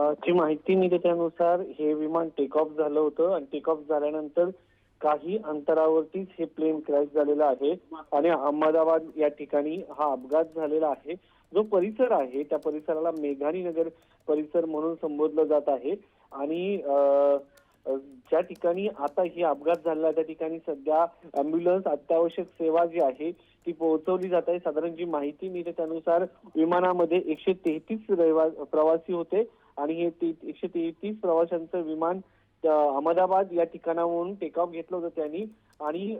ची जी माहिती मिळते त्यानुसार हे विमान टेक ऑफ झालं होतं आणि टेक ऑफ झाल्यानंतर काही अंतरावरतीच हे प्लेन क्रॅश झालेलं आहे आणि अहमदाबाद या ठिकाणी हा अपघात झालेला आहे. जो परिसर आहे त्या परिसराला मेघानी नगर परिसर म्हणून संबोधलं जात आहे. आणि ज्या ठिकाणी आता ही अपघात झाला त्या ठिकाणी सध्या अँब्युलन्स अत्यावश्यक सेवा जी आहे ती पोहोचवली जात आहे. साधारण जी माहिती मिळते त्यानुसार विमानामध्ये एकशे तेहतीस प्रवासी होते आणि हे एकशे तेहतीस प्रवाशांचं विमान अहमदाबाद या ठिकाणाहून टेकऑफ घेतलं होतं त्यांनी. आणि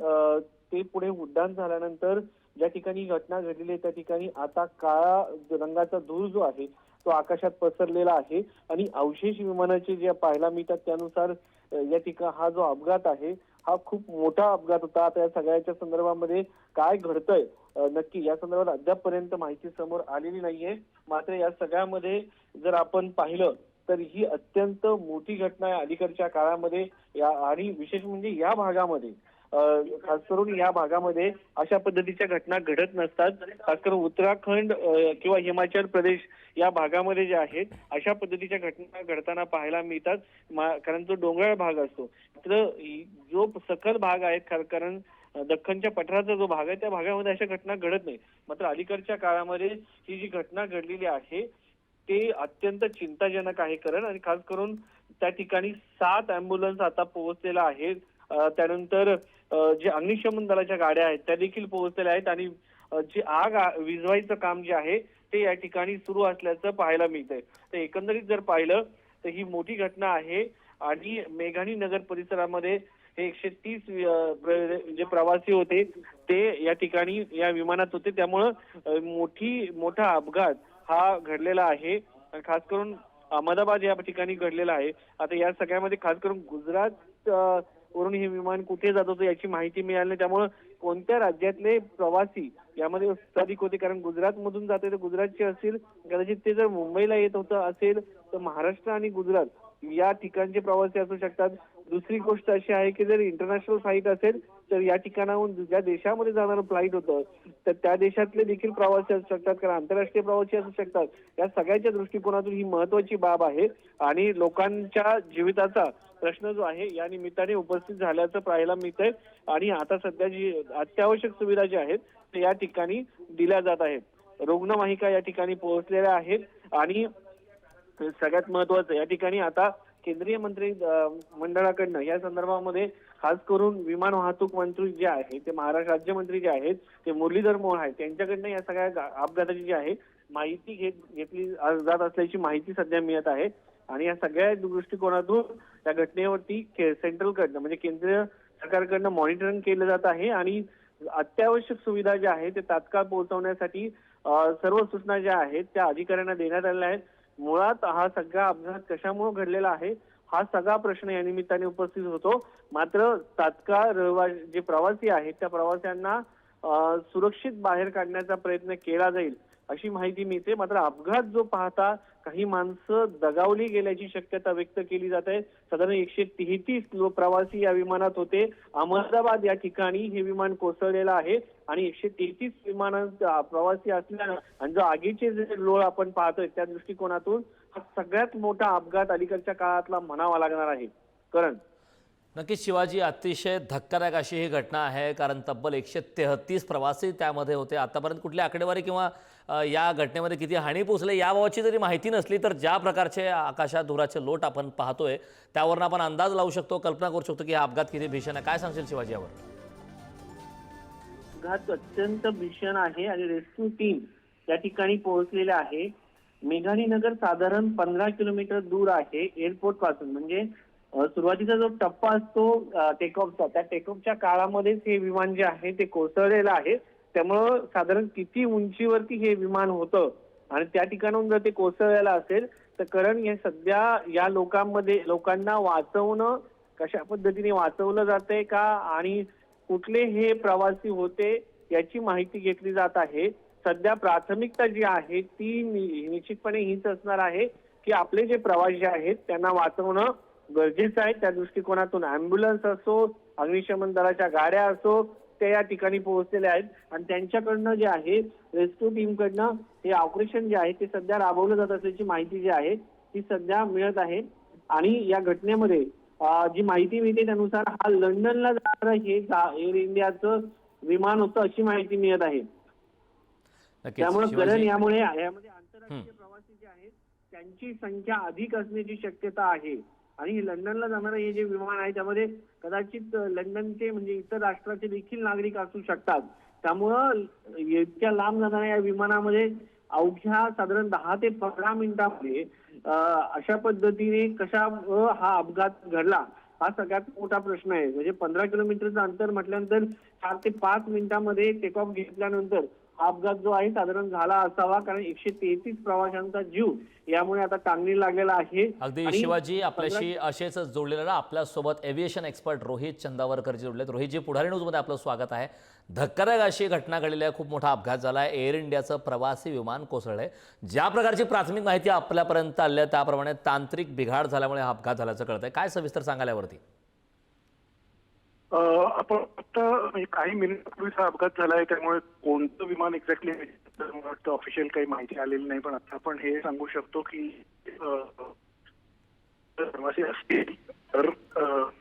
ते पुढे उड्डाण झाल्यानंतर ज्या ठिकाणी घटना घडलेली आहे त्या ठिकाणी आता काळा रंगाचा धूर जो आहे तो आकाशात पसरलेला आहे आणि अवशेष विमानाचे जे पाहायला मिळतात त्यानुसार या ठिकाण हा जो अपघात आहे हा खूप मोठा अपघात होता. आता या सगळ्याच्या संदर्भामध्ये काय घडतंय नक्की या संदर्भात अद्यापपर्यंत माहिती समोर आलेली नाहीये. मात्र या सगळ्यामध्ये जर आपण पाहिलं तर ही अत्यंत मोठी घटना आहे अलीकडच्या काळामध्ये. या आणि विशेष म्हणजे या भागामध्ये खास करून या भागामध्ये अशा पद्धतीच्या घटना घडत नसतात. खास करून उत्तराखंड किंवा हिमाचल प्रदेश या भागामध्ये जे आहेत अशा पद्धतीच्या घटना घडताना पाहायला मिळतात. मा- कारण तो डोंगराळ भाग असतो. तर जो सखल भाग आहे कारण दख्खनच्या पठाराचा जो भाग आहे त्या भागामध्ये अशा घटना घडत नाही मात्र अलीकडच्या काळामध्ये ही जी घटना घडलेली आहे ते अत्यंत चिंताजनक आहे कारण आणि खास करून त्या ठिकाणी सात अँब्युलन्स आता पोहोचलेला आहे त्यानंतर जे अग्निशमन दलाच्या गाड्या आहेत त्या देखील पोहोचलेल्या आहेत आणि जी आग विजवायचं विझवायचं काम जे आहे ते या ठिकाणी सुरू असल्याचं पाहायला मिळतंय. तर एकंदरीत जर पाहिलं तर ही मोठी घटना आहे आणि मेघाणी नगर परिसरामध्ये हे एकशे तीस जे प्रवासी होते ते या ठिकाणी या विमानात होते. त्यामुळं मोठी मोठा अपघात हा घडलेला आहे. खास करून अहमदाबाद या ठिकाणी घडलेला आहे. आता या सगळ्यामध्ये खास करून गुजरात वरून हे विमान कुठे जात होतं याची माहिती मिळाली नाही. त्यामुळं कोणत्या राज्यातले प्रवासी यामध्ये अधिक होते? कारण गुजरात मधून जाते तर गुजरातचे असतील कदाचित ते जर मुंबईला येत होतं असेल तर महाराष्ट्र आणि गुजरात या ठिकाणचे प्रवासी असू शकतात. दुसरी गोष्ट अशी आहे की जर इंटरनॅशनल फ्लाईट असेल तर या ठिकाणाहून ज्या देशामध्ये जाणारं फ्लाईट होतं तर त्या देशातले देखील प्रवासी असू शकतात. कारण आंतरराष्ट्रीय प्रवासी असू शकतात. या सगळ्याच्या दृष्टिकोनातून ही महत्वाची बाब आहे. आणि लोकांच्या जीविताचा प्रश्न जो आहे या निमित्ताने उपस्थित झाल्याचं पाहायला मिळतंय. आणि आता सध्या जी अत्यावश्यक सुविधा ज्या आहेत त्या या ठिकाणी दिल्या जात आहेत. रुग्णवाहिका या ठिकाणी पोहोचलेल्या आहेत. आणि सगळ्यात महत्वाचं या ठिकाणी आता केंद्रीय मंत्री मंडळाकडनं या संदर्भामध्ये खास करून विमान वाहतूक मंत्री जे आहे ते महाराष्ट्र राज्यमंत्री जे आहेत ते मुरलीधर मोहोळ आहेत. त्यांच्याकडनं या सगळ्या अपघाताची जी आहे माहिती घेत घेतली जात असल्याची माहिती सध्या मिळत आहे. आणि या सगळ्या दृष्टिकोनातून या घटनेवरती के- सेंट्रलकडनं म्हणजे केंद्रीय सरकारकडनं मॉनिटरिंग केलं जात आहे आणि अत्यावश्यक सुविधा ज्या आहेत ते तात्काळ पोहोचवण्यासाठी सर्व सूचना ज्या आहेत त्या अधिकाऱ्यांना देण्यात आलेल्या आहेत. मुळात हा सगळा अपघात कशामुळे घडलेला आहे हा सगळा प्रश्न या निमित्ताने उपस्थित होतो. मात्र तात्काळ रहिवा- जे प्रवासी आहेत त्या प्रवाशांना सुरक्षित बाहेर काढण्याचा प्रयत्न केला जाईल अशी माहिती मिळते. मात्र अपघात जो पाहता काही माणसं दगावली गेल्याची शक्यता व्यक्त केली जात आहे. साधारण एकशे तेहतीस लोक प्रवासी या विमानात होते. अहमदाबाद या ठिकाणी हे विमान कोसळलेलं आहे आणि एकशे तेहतीस विमान प्रवासी असल्यानं आणि जो आगीचे जे लोळ आपण पाहतोय त्या दृष्टिकोनातून हा सगळ्यात मोठा अपघात अलीकडच्या काळातला म्हणावा लागणार आहे. कारण. नक्कीच शिवाजी अतिशय धक्कादायक अशी ही घटना आहे. कारण तब्बल एकशे तेहतीस प्रवासी त्यामध्ये होते. आतापर्यंत कुठली आकडेवारी किंवा या घटनेमध्ये किती हानी पोचले याबाबतची जरी माहिती नसली तर ज्या प्रकारचे आकाशात धुराचे लोट आपण पाहतोय त्यावरून आपण अंदाज लावू शकतो कल्पना करू शकतो की हा अपघात किती भीषण आहे. काय सांगशील शिवाजी यावर? अपघात अत्यंत भीषण आहे आणि रेस्क्यू टीम त्या ठिकाणी पोहोचलेल्या आहे. मेघाणी नगर साधारण पंधरा किलोमीटर दूर आहे एअरपोर्टपासून. म्हणजे सुरुवातीचा जो टप्पा असतो टेकऑफचा त्या टेकऑफच्या काळामध्येच हे विमान जे आहे ते कोसळलेलं आहे. त्यामुळं साधारण किती उंचीवरती हे विमान होतं आणि त्या ठिकाणाहून जर ते कोसळलेलं असेल तर कारण हे सध्या या लोकांमध्ये लोकांना वाचवणं कशा पद्धतीने वाचवलं जातंय का आणि कुठले हे प्रवासी होते याची माहिती घेतली जात आहे. सध्या प्राथमिकता जी आहे ती नि- निश्चितपणे हीच असणार आहे की आपले जे प्रवासी आहेत त्यांना वाचवणं गरजेचं आहे. त्या दृष्टिकोनातून अँब्युलन्स असो अग्निशमन दलाच्या गाड्या असो ते या ठिकाणी पोहोचलेल्या आहेत. आणि त्यांच्याकडनं जे आहे रेस्क्यू टीमकडनं हे ऑपरेशन जे आहे ते सध्या राबवलं जात असल्याची माहिती जी आहे ती सध्या मिळत आहे. आणि या घटनेमध्ये जी माहिती मिळते त्यानुसार हा लंडनला जाणारं हे एअर इंडियाचं विमान होतं अशी माहिती मिळत आहे. त्यामुळे करण यामुळे यामध्ये आंतरराष्ट्रीय प्रवासी जे आहेत त्यांची संख्या अधिक असण्याची शक्यता आहे. आणि लंडनला जाणारं हे जे विमान आहे त्यामध्ये कदाचित लंडनचे म्हणजे इतर राष्ट्राचे देखील नागरिक असू शकतात. त्यामुळं इतक्या लांब जाणाऱ्या या विमानामध्ये अवघ्या साधारण दहा ते पंधरा मिनिटामध्ये अशा पद्धतीने कशा हा अपघात घडला? हा सगळ्यात मोठा प्रश्न आहे. म्हणजे पंधरा किलोमीटरचं अंतर म्हटल्यानंतर चार ते पाच मिनिटांमध्ये टेक ऑफ घेतल्यानंतर अपघात जो आहे साधारण झाला असावा कारण एकशे तेहतीस प्रवाशांचा जीव यामुळे आता टांगणी लागलेला आहे. अगदी शिवाजी आपल्याशी असेच जोडलेला आपल्यासोबत एव्हिएशन एक्सपर्ट रोहित चंदावरकरजी जोडलेत. रोहितजी पुढारी न्यूजमध्ये आपलं स्वागत आहे. धक्कादायक अशी घटना घडलेली आहे. खूप मोठा अपघात झाला आहे एअर इंडियाचं प्रवासी विमान कोसळलंय. ज्या प्रकारची प्राथमिक माहिती आपल्यापर्यंत आली आहे त्याप्रमाणे तांत्रिक बिघाड झाल्यामुळे हा अपघात झाल्याचं कळतंय. काय सविस्तर सांगायला यावरती? अ, आपण फक्त म्हणजे काही मिनिटापूर्वीच हा अपघात झाला आहे त्यामुळे कोणतं विमान एक्झॅक्टली मला वाटतं ऑफिशियल काही माहिती आलेली नाही पण आता आपण हे सांगू शकतो की प्रवासी असतील तर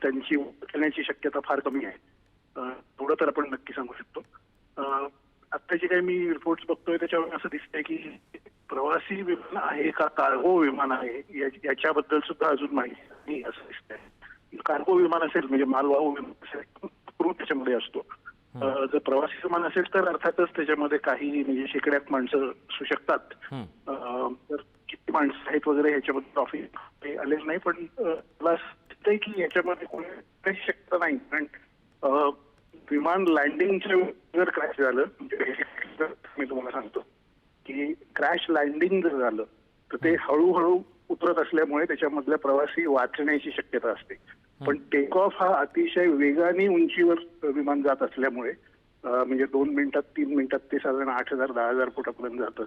त्यांची उचलण्याची शक्यता फार कमी आहे. अ, एवढं तर आपण नक्की सांगू शकतो. आता जे काही मी रिपोर्ट बघतोय त्याच्यावर असं दिसतंय की प्रवासी विमान आहे का कार्गो विमान आहे याच्याबद्दल सुद्धा अजून माहिती नाही असं दिसतंय. कार्गो विमान असेल म्हणजे मालवाहू विमान असेल क्रू त्याच्यामध्ये असतो. जर प्रवासी विमान असेल तर अर्थातच त्याच्यामध्ये काही म्हणजे शेकड्यात माणसं असू शकतात. तर किती माणसं आहेत वगैरे ह्याच्याबद्दल काही आलेलं नाही पण मला दिसतंय की याच्यामध्ये कोणी शक्यता नाही. कारण विमान लँडिंगच्या जर क्रॅश झालं म्हणजे मी तुम्हाला सांगतो की क्रॅश लँडिंग जर झालं तर ते हळूहळू उतरत असल्यामुळे त्याच्यामधल्या प्रवासी वाचण्याची शक्यता असते. पण टेक ऑफ हा अतिशय वेगाने उंचीवर विमान जात असल्यामुळे म्हणजे दोन मिनिटात तीन मिनिटात ते साधारण आठ हजार दहा हजार फुटापर्यंत जातं.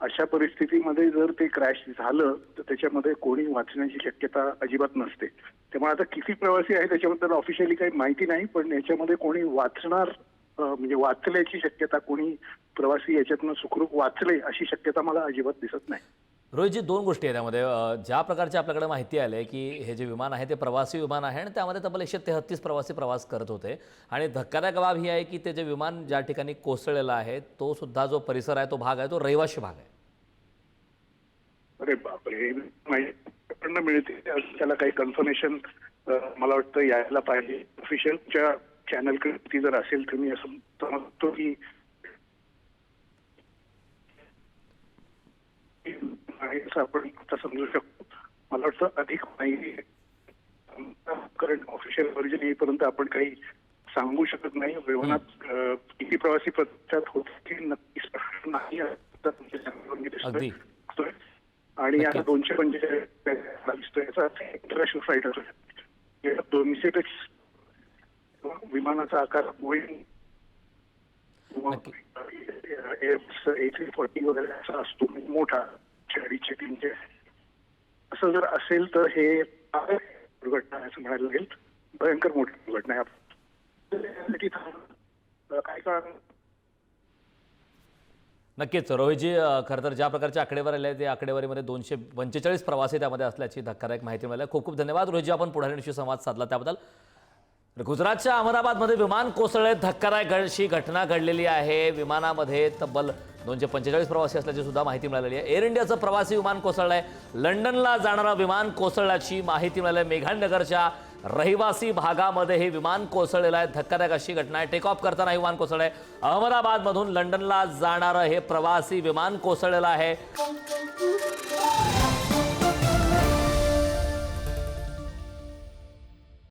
अशा परिस्थितीमध्ये जर ते क्रॅश झालं तर त्याच्यामध्ये कोणी वाचण्याची शक्यता अजिबात नसते. त्यामुळे आता किती प्रवासी आहे त्याच्याबद्दल ऑफिशियली काही माहिती नाही पण याच्यामध्ये कोणी वाचणार म्हणजे वाचल्याची शक्यता कोणी प्रवासी याच्यातनं सुखरूप वाचले अशी शक्यता मला अजिबात दिसत नाही. रोहितजी दोन गोष्टी आहेत त्यामध्ये. ज्या प्रकारची आपल्याकडे माहिती आली आहे की हे जे विमान आहे ते प्रवासी विमान आहे आणि त्यामध्ये तब्बल एकशे तेहत्तीस प्रवासी प्रवास करत होते. आणि धक्कादायक बाब ही आहे की ते जे विमान ज्या ठिकाणी कोसळलेलं आहे तो सुद्धा जो परिसर आहे तो भाग आहे तो रहिवाशी भाग आहे. अरे बापरे माहिती मिळते त्याला काही कन्फर्मेशन मला वाटतं यायला पाहिजे. ऑफिशियलच्या चॅनलकडे ती जर असेल तर मी असं समजतो की आहे असं आपण आता समजू शकतो. मला वाटतं अधिक माहिती करंट ऑफिशियल व्हर्जन येईपर्यंत आपण काही सांगू शकत नाही. विमानात किती प्रवासी प्रत्यक्षात होते नक्की स्पष्ट नाही. अगदी. आणि आता. दोनशे पंचेचाळीस याचा इंटरनॅशनल फ्लाईट असू दोनशे पेक्षा विमानाचा आकार नक्की. ए थ्री फॉर्टी वगैरे असा असतो. म्हणजे मोठा अडीचशे तीनशे असं जर असेल तर हे दुर्घटना असं म्हणायला लागेल. भयंकर मोठी दुर्घटना आहे. त्यासाठी थांब- नक्कीच रोहितजी खरं तर ज्या प्रकारचे आकडेवारी आले ते आकडेवारीमध्ये दोनशे पंचेचाळीस प्रवासी त्यामध्ये असल्याची धक्कादायक माहिती मिळाली. खूप खूप धन्यवाद रोहितजी आपण पुढाऱ्यांशी संवाद साधला त्याबद्दल. गुजरातच्या अहमदाबादमध्ये विमान कोसळले धक्कादायक अशी घटना घडलेली आहे. विमानामध्ये तब्बल दोनशे पंचेचाळीस प्रवासी असल्याची सुद्धा माहिती मिळालेली आहे. एअर इंडियाचं प्रवासी विमान कोसळलंय. लंडनला जाणारं विमान कोसळल्याची माहिती मिळाली आहे. मेघाणनगरच्या रहिवासी भागामध्ये हे विमान कोसळलेलं आहे. धक्कादायक अशी घटना आहे. टेक ऑफ करताना हे विमान आहे अहमदाबादमधून लंडनला जाणारं हे प्रवासी विमान कोसळलेलं आहे.